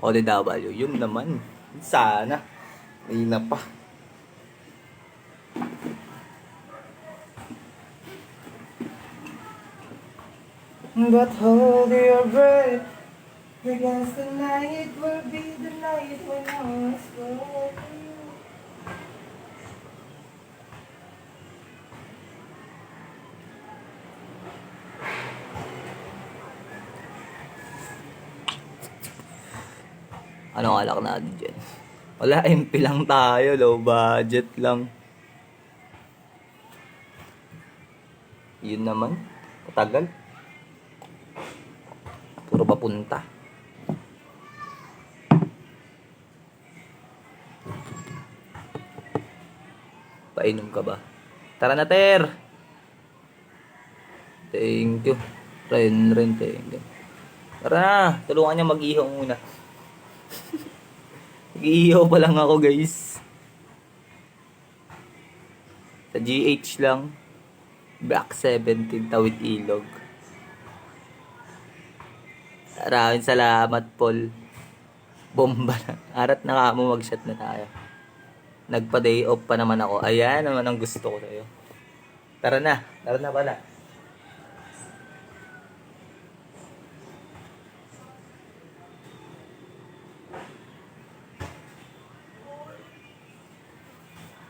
ODW. Yun naman. Sana. May na pa. But hold your breath Because tonight will be the night when I was broken Ano alak natin dyan? Wala, MP lang tayo, low budget lang. Yun naman, katagal. Puro papunta. Painom ka ba? Tara na, Ter! Thank you. Ren, ren, thank you. Tara na, tulungan niya mag-ihaw muna. Nag-iihaw pa lang ako, guys. Sa GH lang. Black 17, tawid ilog. Maraming salamat, Paul. Bomba na. Arat na ka mo, mag-shot na tayo. Nagpa-day off pa naman ako. Ayan naman ang gusto ko sa'yo. Tara na. Tara na pala.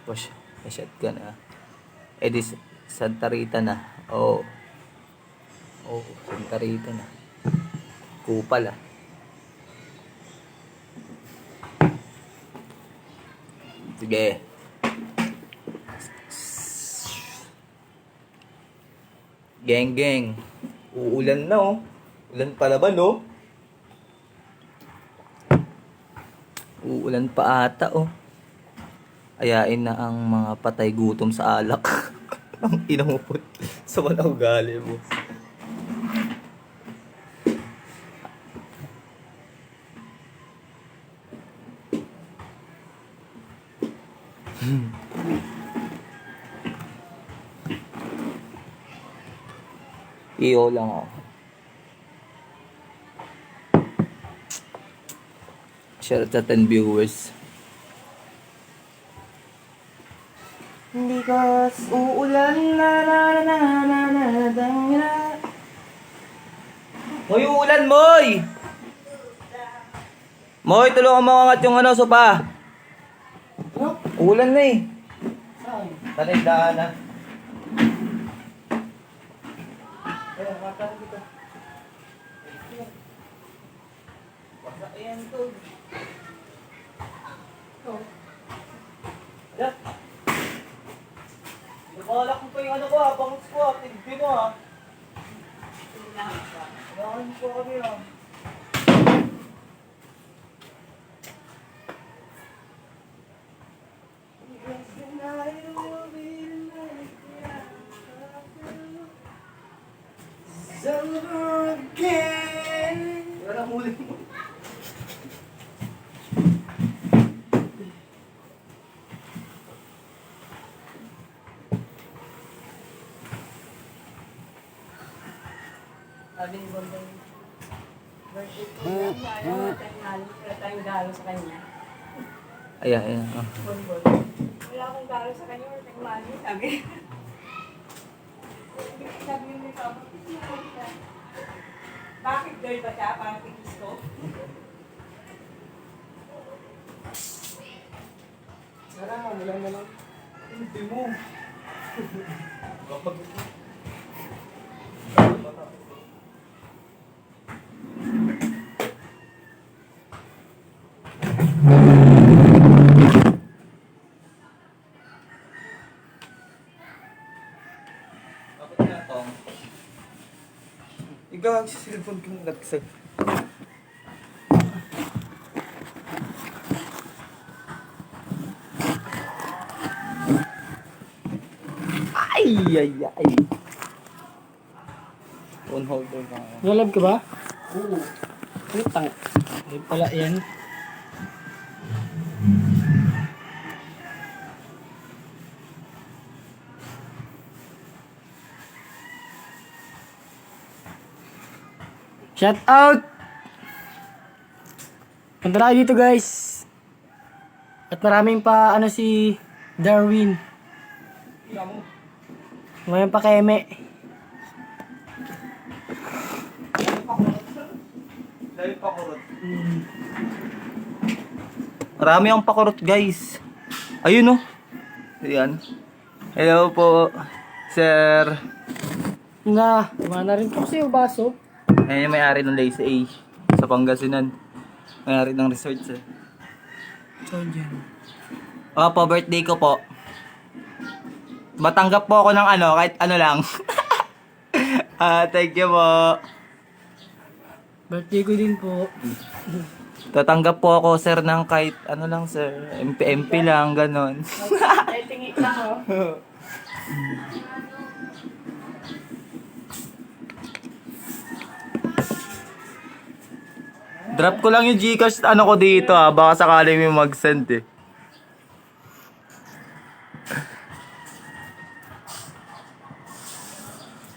Push. May shotgun ah. Eh di Santa Rita na. Oo. Oh. Oo, Santa Rita na. Kupal ah. Sige. Geng geng. Uulan na oh. Ulan pala ba no? Uulan pa ata oh. Ayain na ang mga patay gutom sa alak. ang inangupot sa mga ugali mo. Iyo lang ako. Share sa 10 viewers. Because uulan na na na na na na na na Moy, uulan, Moy! Moy, tulungan mo angat yung ano, sopa. Uulan na eh. Tanay daan na. Ayun, matan dito. Basta ayan to. Oh. Ayan. Nabalak mo pa yung ano ko ha, bangus ko ha, tigbi mo ha. Kailangan mo po kami ha. Summer again. Yan ang huli mo. Sabi ni Bondoy, birthday ko yan, ayaw wala tayong galo sa kanya. Ayan, ayan. ah. Bonbon. Wala akong galo sa kanya, wala tayong mali, sabi. sabi ni kama, bakit girl ba siya? Parang tikis ko. Tara, wala na lang. Hindi mo. Kapag... Bakit nga tong? Ikaw ang cellphone kong nagsag. Ay, ay, ay. Phone holder ka. Nalab ka ba? Oo. Putang. Ay pala yan. Shout out! Punta na kayo dito guys. At maraming pa ano si Darwin. Ngayon pa keme. Pakurot. Marami ang pakurot guys. Ayun oh. Ayan. Hello po, sir. Na, wala na rin po kasi yung baso. Ayan yung may-ari ng Lazy A sa Pangasinan. May-ari ng resort sir. So, dyan. Opo, birthday ko po. Matanggap po ako ng ano, kahit ano lang. Ah, thank you po. Birthday ko din po. Tatanggap po ako sir ng kahit ano lang sir. MP, MP lang, ganon. Ay, tingi lang Drop ko lang yung Gcash ano ko dito ah. Baka sakali may mag-send eh.